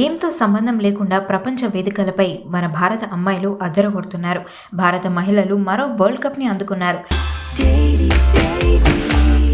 గేమ్తో సంబంధం లేకుండా ప్రపంచ వేదికలపై మన భారత అమ్మాయిలు అదరగొడుతున్నారు భారత మహిళలు మరో వరల్డ్ కప్ని అందుకున్నారు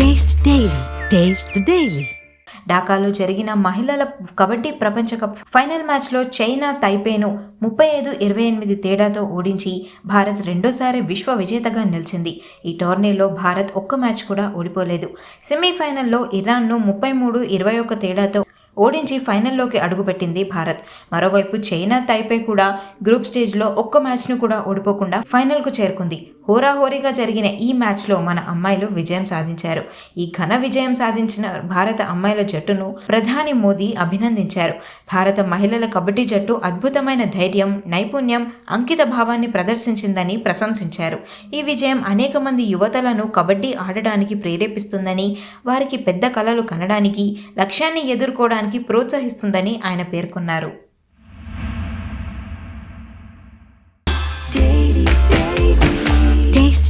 Taste Daily. Taste the Daily. ఢాకాలో జరిగిన మహిళల కబడ్డీ ప్రపంచ కప్ ఫైనల్ మ్యాచ్లో చైనా తైపేను ముప్పై ఐదు ఇరవై ఎనిమిది తేడాతో ఓడించి భారత్ రెండోసారి విశ్వ విజేతగా నిలిచింది ఈ టోర్నీలో భారత్ ఒక్క మ్యాచ్ కూడా ఓడిపోలేదు సెమీఫైనల్లో ఇరాన్ను ముప్పై మూడు ఇరవై ఒక్క తేడాతో ఓడించి ఫైనల్లోకి అడుగుపెట్టింది భారత్. మరోవైపు చైనా తైపే కూడా గ్రూప్ స్టేజ్లో ఒక్క మ్యాచ్ను కూడా ఓడిపోకుండా ఫైనల్కు చేరుకుంది. హోరాహోరీగా జరిగిన ఈ మ్యాచ్లో మన అమ్మాయిలు విజయం సాధించారు. ఈ ఘన విజయం సాధించిన భారత అమ్మాయిల జట్టును ప్రధాని మోదీ అభినందించారు. భారత మహిళల కబడ్డీ జట్టు అద్భుతమైన ధైర్యం నైపుణ్యం అంకిత భావాన్ని ప్రదర్శించిందని ప్రశంసించారు. ఈ విజయం అనేక మంది యువతలను కబడ్డీ ఆడడానికి ప్రేరేపిస్తుందని వారికి పెద్ద కలలు కనడానికి లక్ష్యాన్ని ఎదుర్కోవడానికి ప్రోత్సహిస్తుందని ఆయన పేర్కొన్నారు.